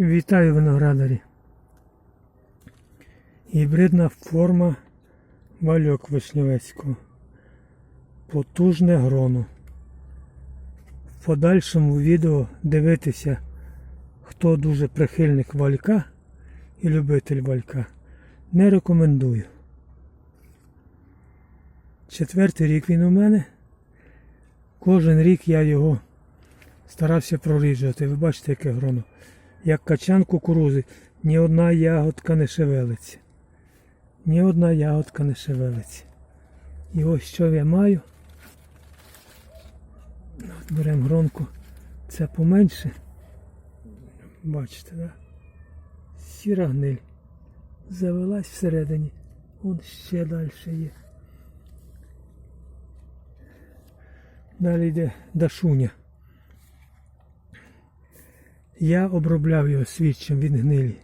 Вітаю виноградарі. Гібридна форма вальок вишневецького. Потужне гроно. В подальшому відео дивитися, хто дуже прихильник валька і любитель валька, не рекомендую. Четвертий рік він у мене. Кожен рік я його старався проріджувати. Ви бачите, яке гроно. Як качан кукурузи, ні одна ягодка не шевелиться. Ні одна ягодка не шевелиться. І ось що я маю. От беремо гронку. Це поменше. Бачите, да? Сіра гниль. Завелась всередині. Вон ще далі є. Далі йде дашуня. Я обробляв його свідчим від гнилі.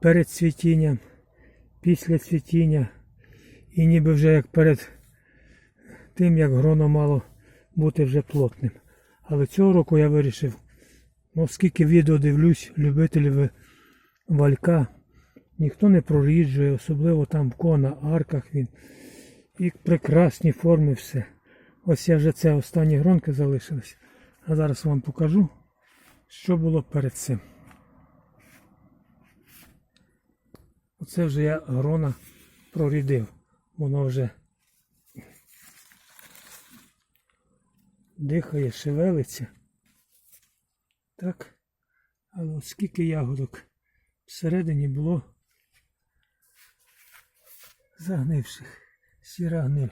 Перед цвітінням, після цвітіння. І ніби вже як перед тим, як гроно мало бути вже плотним. Але цього року я вирішив, ну, скільки відео дивлюсь, любителів валька, ніхто не проріджує, особливо там в кого на арках він. І прекрасні форми все. Ось я вже це останні гронки залишились. А зараз вам покажу, що було перед цим. Оце вже я грона прорідив. Воно вже дихає, шевелиться. Так. Але скільки ягодок всередині було загнивших. Сіра гниль.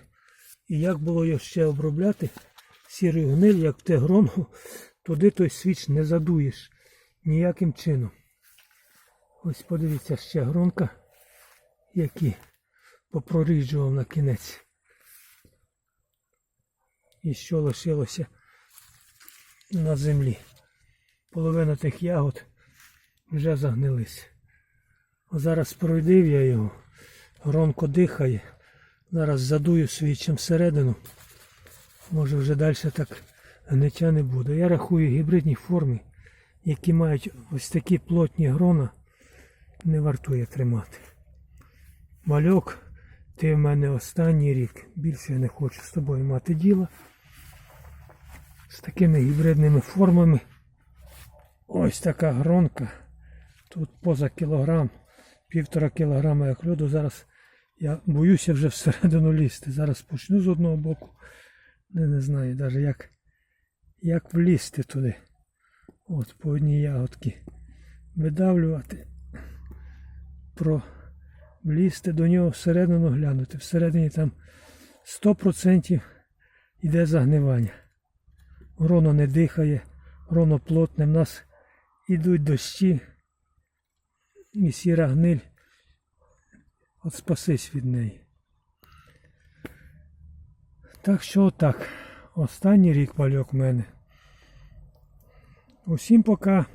І як було його ще обробляти, сірою гниль, як те грону, туди той свіч не задуєш ніяким чином. Ось подивіться ще гронка, які попроріджував на кінець. І що лишилося на землі. Половина тих ягод вже загнились. А зараз пройдив я його, громко дихає. Зараз задую свічем всередину. Може вже далі так гниття не буде. Я рахую гібридні форми, які мають ось такі плотні грона, не вартує тримати. Мальок, ти в мене останній рік. Більше я не хочу з тобою мати діло. З такими гібридними формами. Ось така гронка. Тут поза кілограм, півтора кілограма як льоду. Зараз я боюся вже всередину лізти. Зараз почну з одного боку. Не, не знаю навіть як, як влізти туди. От по одній ягодці. Видавлювати. Про влізти до нього всередину глянути. Всередині там 100% йде загнивання. Гроно не дихає, гроно плотне. В нас ідуть дощі і сіра гниль. От спасись від неї. Так що отак. Останній рік пальок в мене. Усім пока.